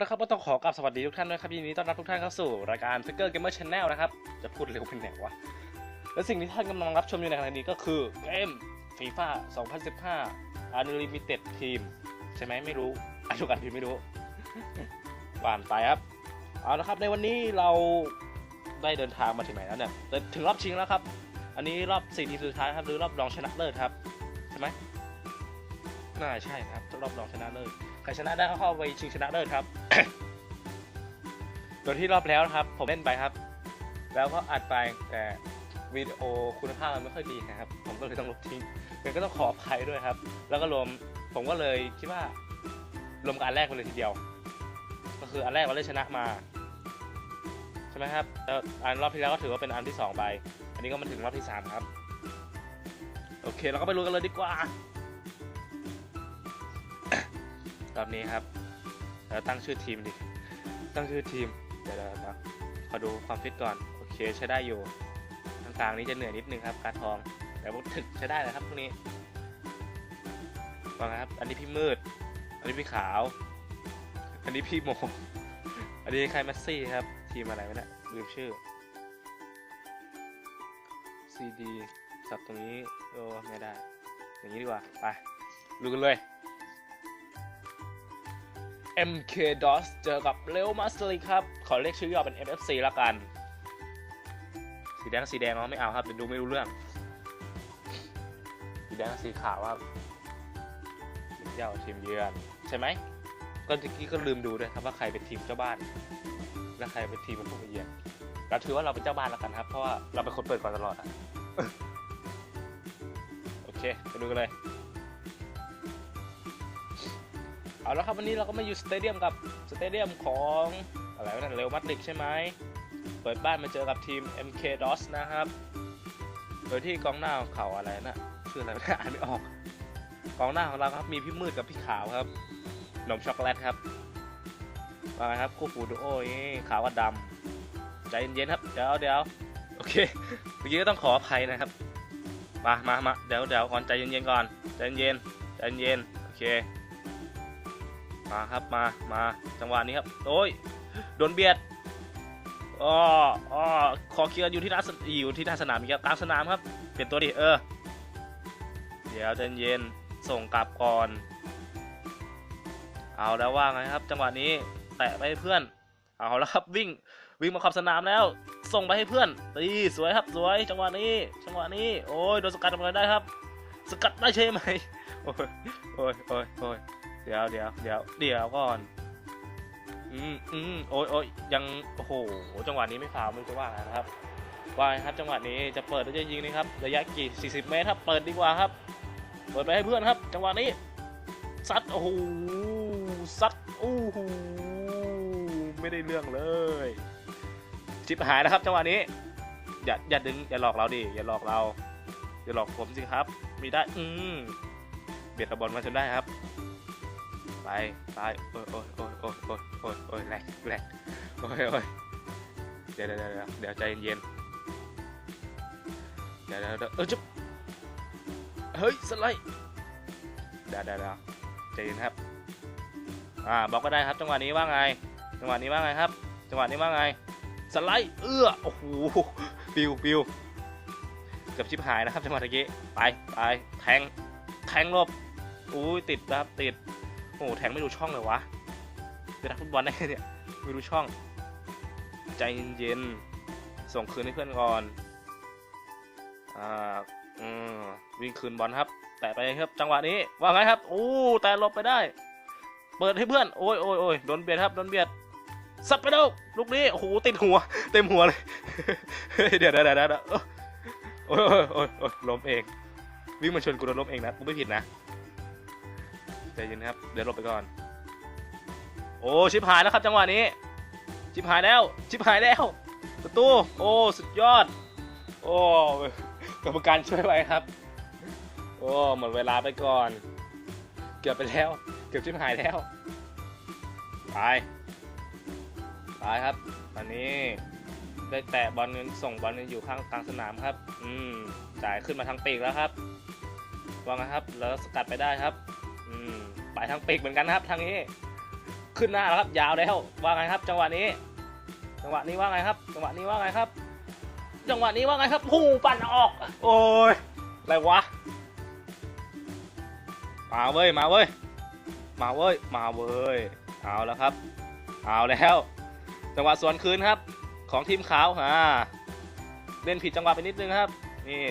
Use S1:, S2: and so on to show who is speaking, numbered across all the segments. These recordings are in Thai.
S1: ละครับก็ต้องขอกราบสวัสดีทุกท่านด้วยครับยินดีต้อนรับทุกท่านเข้าสู่รายการ Figure Gamer Channel นะครับ จะพูดเร็วเป็นแหนวะและสิ่งที่ท่านกำลังรับชมอยู่ในขณะนี้ก็คือเกม FIFA 2015 Unlimited Team ใช่ไหมไม่รู้อายุกันพี่ไม่รู้ผ่านไปครับเอาละครับในวันนี้เราได้เดินทางมาถึงไหนแล้วเนี่ยถึงรอบชิงแล้วครับ อันนี้รอบสี่ทีมสุดท้ายครับหรือรอบรองชนะเลิศครับใช่ไหมน่าใช่ครับรอบรองชนะเลิศใครชนะได้ก็เข้าไปชิงชนะเลิศครับ โดยที่รอบแล้วนะครับ ผมเล่นไปครับ แล้วก็อัดไปแต่วิดีโอคุณภาพมันไม่ค่อยดีนะครับ ผมก็เลยต้องลบทิ้งเลยก็ต้องขออภัยด้วยครับ แล้วก็รวมผมก็เลยคิดว่ารวมกับอันแรกไปเลยทีเดียว ก็คืออันแรกเราได้ชนะมาใช่ไหมครับแล้วอันรอบที่แล้วก็ถือว่าเป็นอันที่สองไปอันนี้ก็มาถึงรอบที่สามครับโอเคเราก็ไปรู้กันเลยดีกว่า รอบนี้ครับ เราตั้งชื่อทีมดิ ตั้งชื่อทีม เดี๋ยวเดี๋ยวขอดูความฟิตก่อน โอเคใช้ได้อยู่ทางกลางนี้จะเหนื่อยนิดนึงครับ การทอง แต่ว่าถึกใช้ได้นะครับพวกนี้ฟังนะครับ อันนี้พี่มืด อันนี้พี่ขาว อันนี้พี่โม อันนี้ใครมาซี่ครับ ทีมอะไรวะเนี่ยลืมชื่อ CD สับตรงนี้โอ้ไม่ได้ อย่างนี้ดีกว่า ไปดูกันเลย MK DOS เจอกับเ e วมาส t ลิครับ ขอเรียกชื่อย่อเป็น MFC ละกัน สีแดงสีแดงเราไม่เอาครับเดี๋ยวดูไม่รู้เรื่อง สีแดงสีขาวครับทีมเจ้าทีมเยือนใช่ไหมก็เมื่กี้ก็ลืมดูด้วยครับว่าใครเป็นทีมเจ้าบ้าน และใครเป็นทีมผู้เยือนเราถือว่าเราเป็นเจ้าบ้านแล้วกันครับ เพราะว่าเราเป็นคนเปิดก่อนตลอดอะโอเคไปดูกันเลย เอาละครับวันนี้เราก็มาอยู่สเตเดียมกับสเตเดียมของอะไรวะนั่นเรลมาดริดใช่ไหมเปิดบ้านมาเจอกับทีม MK DOS นะครับ โดยที่กองหน้าของเขาอะไรนะชื่ออะไรนะอ่านไม่ออก กองหน้าของเราครับมีพี่มืดกับพี่ขาวครับนมช็อกโกแลตครับมาครับคู่ฟูดูโอ้ยขาวกับดำใจเย็นๆครับเดี๋ยวเดี๋ยวโอเคเมื่อกี้ก็ต้องขออภัยนะครับ มามามาเดี๋ยวเดี๋ยวก่อนใจเย็นๆก่อนใจเย็นใจเย็นโอเค มาครับมามาจังหวะนี้ครับโอ้ยโดนเบียดอ๋ออ๋อขอเคลียร์อยู่ที่หน้าสอยู่ที่หน้าสนามอีกครับกลางสนามครับ เปลี่ยนตัวดิเออ เดี๋ยวใจเย็นส่งกลับก่อน เอาแล้วว่าไงครับ จังหวะนี้แตะไปให้เพื่อน เอาแล้วครับวิ่งวิ่งมาขอบสนามแล้ว ส่งไปให้เพื่อนตีสวยครับสวย จังหวะนี้ จังหวะนี้โอ้ยโดนสกัดทำไงได้ครับ สกัดได้ใช่ไหมโอ้ยโอ้ยโอ้ยโอ้ย เดี๋ยวเดี๋ยวเดี๋ยวเดี๋ยวก่อน อืมอืมโอ้ยโอ้ยยังโอ้โหจังหวะนี้ไม่ฟาวไม่รู้จะว่าไงนะครับว่าครับจังหวะนี้จะเปิดหรือจะยิงนะครับระยะกี่ 40 เมตรครับเปิดดีกว่าครับ เปิดไปให้เพื่อนครับ จังหวะนี้ซัดโอ้โหซัดโอ้โหไม่ได้เรื่องเลย จิบหายแล้วครับจังหวะนี้ อย่าอย่าดึงอย่าหลอกเราดิอย่าหลอกเราอย่าหลอกผมสิครับ มีได้อืมเบียดกับบอลมาจนได้ครับ ไปไปโอ้ยโอ้ยโอ้ยโอ้ยโอ้ยโอ้ยโอ้ยแหลกแหลกโอ้ยโอ้ยเดี๋ยวเดี๋ยวเดี๋ยวใจเย็นเดี๋ยวเดี๋ยวเดี๋ยวเออจุ๊บเฮ้ยสไลด์เดี๋ยวเดี๋ยวเดะใจเย็นครับอ่าบอกก็ได้ครับจังหวะนี้ว่าไงจังหวะนี้ว่าไงครับจังหวะนี้ว่าไงสไลด์เอื้อโอ้โหปิวปิวเกือบชิบหายนะครับจังหวะตะกี้ไปไปแทงแทงลบอุ้ยติดนะครับติด โอ้โหแทงไม่ดูช่องเลยวะเป็นนักฟุตบอลได้เนี่ยไม่ดูช่อง ใจเย็นๆส่งคืนให้เพื่อนก่อนอ่าอืมวิ่งคืนบอลครับ แตะไปครับจังหวะนี้ว่าไงครับโอ้แต่หลบไปได้ เปิดให้เพื่อนโอ้ยโอ้ยโอ้ยโดนเบียดครับโดนเบียดสับไปแล้วลูกนี้โอ้โหติดหัว เต็มหัวเลยเดี๋ยวเดี๋ยวเดี๋ยวเดี๋ยวโอ้ยโอ้ยโอ้ยโอ้ยล้มเองวิ่งมาชนกูโดนล้มเองนะกูไม่ผิดนะ ใจเย็นครับ เดี๋ยวหลบไปก่อน โอ้ชิบหายแล้วครับจังหวะนี้ ชิบหายแล้ว ชิบหายแล้วประตู โอ้สุดยอด โอ้กรรมการช่วยไว้ครับ โอ้หมดเวลาไปก่อน เกือบไปแล้ว เกือบชิบหายแล้วไปไปครับตอนนี้ได้แตะบอลเงินส่งบอลเงินอยู่ข้างกลางสนามครับ อืมจ่ายขึ้นมาทางปีกแล้วครับวางนะครับ แล้วสกัดไปได้ครับ อืมไปทางปีกเหมือนกันนะครับทางนี้ ขึ้นหน้าแล้วครับ ยาวแล้วว่าไงครับ จังหวะนี้ จังหวะนี้ว่าไงครับ จังหวะนี้ว่าไงครับ จังหวะนี้ว่าไงครับหูปั่นออก โอ้ยอะไรวะมาเว้ยมาเว้ยมาเว้ยมาเว้ยเอาแล้วครับ เอาแล้ว จังหวะสวนคืนครับ ของทีมขาวอ่าเล่นผิดจังหวะไปนิดนึงครับ นี่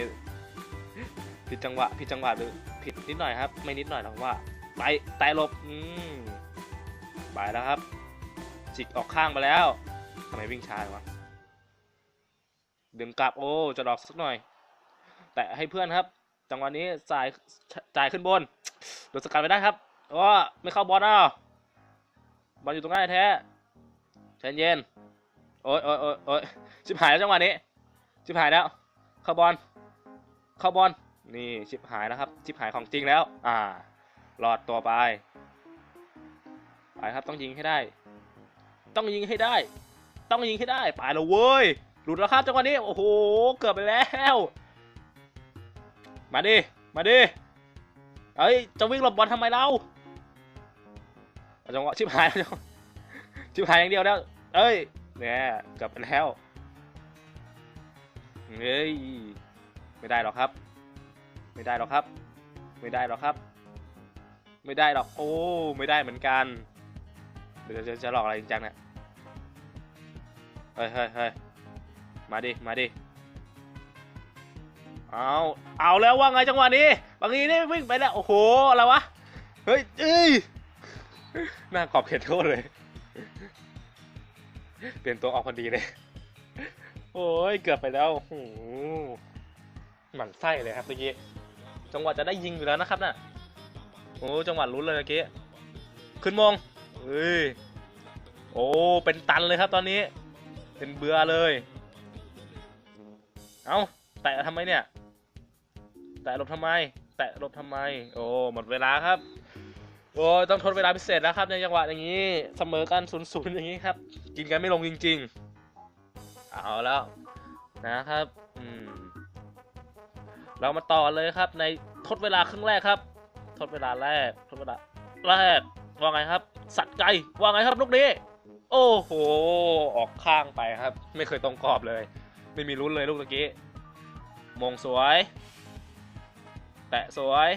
S1: ผิดจังหวะผิดจังหวะหรือ ผิดนิดหน่อยครับ ไม่นิดหน่อยหรอกว่าไต่ไต่หลบอืมไปแล้วครับ จิกออกข้างไปแล้วทำไมวิ่งช้าวะดึงกลับโอ้จะดอกสักหน่อย แต่ให้เพื่อนครับ จังหวะนี้จ่ายจ่ายขึ้นบนโดนสกัดไปได้ครับโอ้ไม่เข้าบอลอ้าวบอลอยู่ตรงหน้าแท้ใจเย็นโอ้ยโอ้ยโอ้ยโอ้ยชิบหายแล้วจังหวะนี้ชิบหายแล้วเข้าบอลเข้าบอล นี่ชิบหายแล้วครับ ชิบหายของจริงแล้ว อ่ารอดตัวไป ไปครับต้องยิงให้ได้ ต้องยิงให้ได้ ต้องยิงให้ได้ไปแล้วเว้ยหลุดแล้วครับจังหวะนี้โอ้โหเกือบไปแล้ว มาดิมาดิเอ้ยจะวิ่งหลบบอลทำไมเราจังหวะชิบหายแล้วชิบหายอย่างเดียวแล้ว เอ้ยเนี่ยเกือบไปแล้วเฮ้ยไม่ได้หรอกครับ ไม่ได้หรอกครับ ไม่ได้หรอกครับ ไม่ได้หรอก โอ้ ไม่ได้เหมือนกัน เดี๋ยวจะจะหลอกอะไรจริงจังเนี่ยเฮ้ยเฮ้ยเฮ้ยมาดิ มาดิ เอา เอาแล้วว่าไงจังหวะนี้ บางทีนี่วิ่งไปแล้ว โอ้โห อะไรวะ เฮ้ยเอ้ยหน้ากรอบเขตโทษเลย เปลี่ยนตัวออกพอดีเลย โอ้ย เกือบไปแล้วโอ้โหหมันไส้เลยครับเมื่อกี้ จังหวะจะได้ยิงอยู่แล้วนะครับน่ะโอ้จังหวะลุ้นเลยเมื่อกี้ขึ้นมงเฮ้ยโอ้เป็นตันเลยครับตอนนี้ เป็นเบื่อเลย เอาแตะทำไมเนี่ย แตะหลบทำไม แตะหลบทำไม โอ้หมดเวลาครับโอ้ต้องทดเวลาพิเศษแล้วครับในจังหวะอย่างนี้เสมอกันศูนย์ศูนย์อย่างนี้ครับ กินกันไม่ลงจริง ๆ เอาแล้วนะครับอืม เรามาต่อเลยครับ ในทดเวลาครึ่งแรกครับ ทดเวลาแรกทดเวลาแรกว่าไงครับ สัตว์ไก่ว่าไงครับลูกนี้ โอ้โห ออกข้างไปครับ ไม่เคยตรงกรอบเลย ไม่มีลุ้นเลยลูกตะกี้มงสวย แตะสวย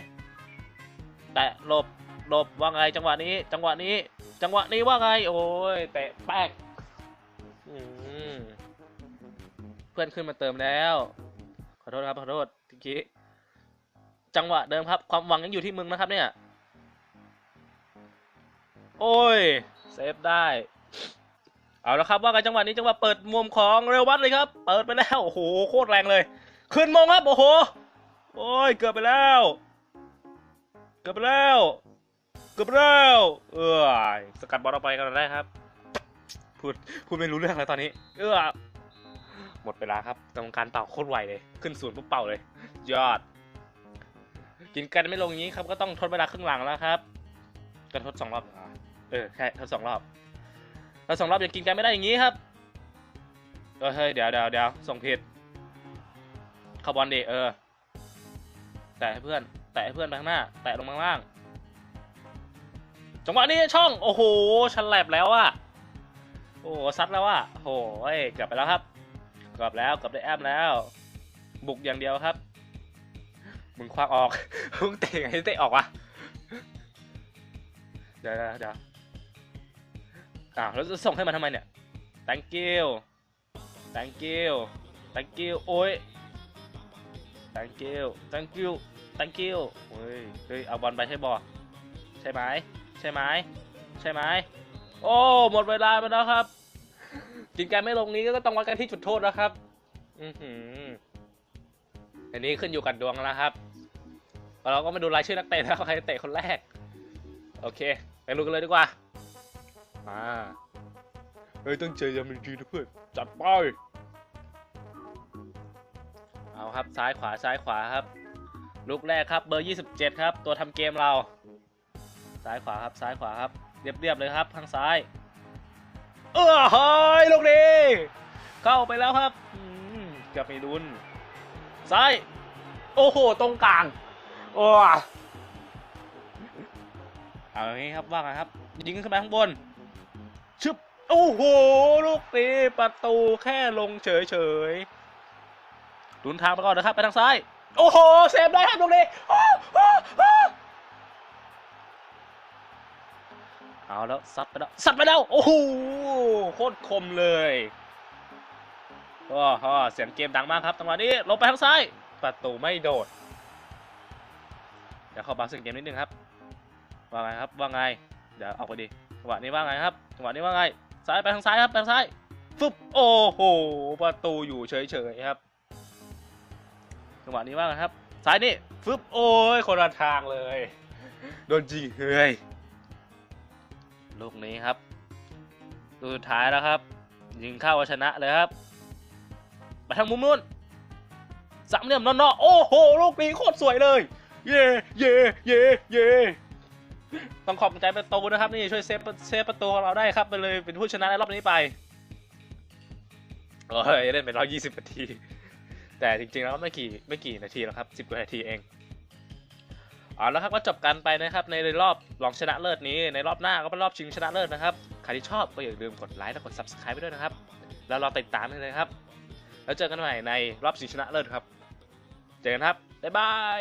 S1: แตะหลบหลบว่าไงจังหวะนี้ จังหวะนี้ จังหวะนี้ว่าไง โอ้ยแตะแป๊กเพื่อนขึ้นมาเติมแล้ว ขอโทษครับขอโทษ ทีกี้จังหวะเดิมครับ ความหวังยังอยู่ที่มึงนะครับเนี่ย โอ้ย เซฟได้ เอาละครับว่ากันจังหวะนี้จังหวะเปิดมุมของเรวัตเลยครับ เปิดไปแล้ว โอ้โห โคตรแรงเลย ขึ้นมงครับ โอ้โห โอ้ย เกือบไปแล้ว เกือบไปแล้ว เกือบไปแล้ว เออสกัดบอลออกไปกันได้ครับ พูด พูดไม่รู้เรื่องแล้วตอนนี้ เออ หมดเวลาครับกรรมการเป่าโคตรไวเลย ขึ้นศูนย์ปุ๊บเป่าเลย ยอด กินกันไม่ลงอย่างนี้ครับ ก็ต้องทดเวลาครึ่งหลังแล้วครับก็ทดสองรอบเออใช่ทดสองรอบถ้าสองรอบยังกินกันไม่ได้อย่างนี้ครับเออเฮ้ยเดี๋ยวเดี๋ยวเดี๋ยวส่งผิดเข้าบอลดิเออแตะให้เพื่อน แตะให้เพื่อนไปข้างหน้า แตะลงมาข้างล่าง จังหวะนี้ช่อง โอ้โหฉลับแล้วอะโอ้โหซัดแล้วอะโอ้โหเกือบไปแล้วครับ กือบแล้วกือบได้แอมแล้ว บุกอย่างเดียวครับ มึงคว้างออก มึงเตะไงเตะออกวะเดี๋ยวเดี๋ยวอ้าแล้วจะส่งให้มันทำไมเนี่ย thank you thank you thank you โอ้ย thank you thank you thank you เฮ้ย เฮ้ย เอาบอลไปใช่บอใช่ไหม ใช่ไหม ใช่ไหม โอ้ หมดเวลาไปแล้วครับ กินกันไม่ลงนี้ก็ต้องวัดกันที่จุดโทษแล้วครับ อือหืออันนี้ขึ้นอยู่กับดวงแล้วครับ เราก็มาดูรายชื่อนักเตะแล้วใครเตะคนแรก โอเค ไปดูกันเลยดีกว่า มาเฮ้ยต้องเจอยามินดีนะเพื่อนจัดไป เอาครับซ้ายขวาซ้ายขวาครับ ลูกแรกครับเบอร์ 27 ครับ ตัวทำเกมเรา ซ้ายขวาครับซ้ายขวาครับ เรียบๆเลยครับทางซ้าย เออเฮ้ยลูกนี้เข้าไปแล้วครับอืมเกือบไม่ดุนซ้ายโอ้โห ตรงกลางโอ้เอาอย่างนี้ครับว่าไงครับ ยิงขึ้นไปข้างบน ชึบ โอ้โห ลูกนี้ประตูแค่ลงเฉยๆดุนทางไปก่อนนะครับ ไปทางซ้าย โอ้โห เซฟได้ครับตรงนี้ เอาแล้วซัดไปแล้วซัดไปแล้วโอ้โหโคตรคมเลยโอ้โหเสียงเกมดังมากครับจังหวะนี้ลงไปทางซ้ายประตูไม่โดดเดี๋ยวเขอบัฟเสียงเกมนิดนึงครับว่าไงครับว่าไงเดี๋ยวออกไปดิจังหวะนี้ว่าไงครับจังหวะนี้ว่าไงซ้ายไปทางซ้ายครับไปทางซ้ายฟึบโอ้โหประตูอยู่เฉยๆครับจังหวะนี้ว่าไงครับซ้ายนี่ฟึบโอ้ยคนละทางเลยโดนยิงเฮ้ย ลูกนี้ครับลูกสุดท้ายแล้วครับ ยิงเข้าเอาชนะเลยครับไปทางมุมนู้นสามเหลี่ยมนอกๆโอ้โหลูกนี้โคตรสวยเลย เย่เย่เย่เย่ต้องขอบใจประตูนะครับ นี่ช่วยเซฟเซฟประตูของเราได้ครับไปเลยเป็นผู้ชนะในรอบนี้ไปโอ้ยเล่นไปร้อยยี่สิบนาที แต่จริงๆแล้วไม่กี่ไม่กี่นาทีหรอกครับสิบกว่านาทีเอง เอาแล้วครับก็จบกันไปนะครับในรอบรองชนะเลิศนี้ในรอบหน้าก็เป็นรอบชิงชนะเลิศนะครับใครที่ชอบก็อย่าลืมกดไลค์และกด subscribe ไปด้วยนะครับ แล้วรอติดตามกันเลยครับ แล้วเจอกันใหม่ในรอบชิงชนะเลิศครับ เจอกันครับบ๊ายบาย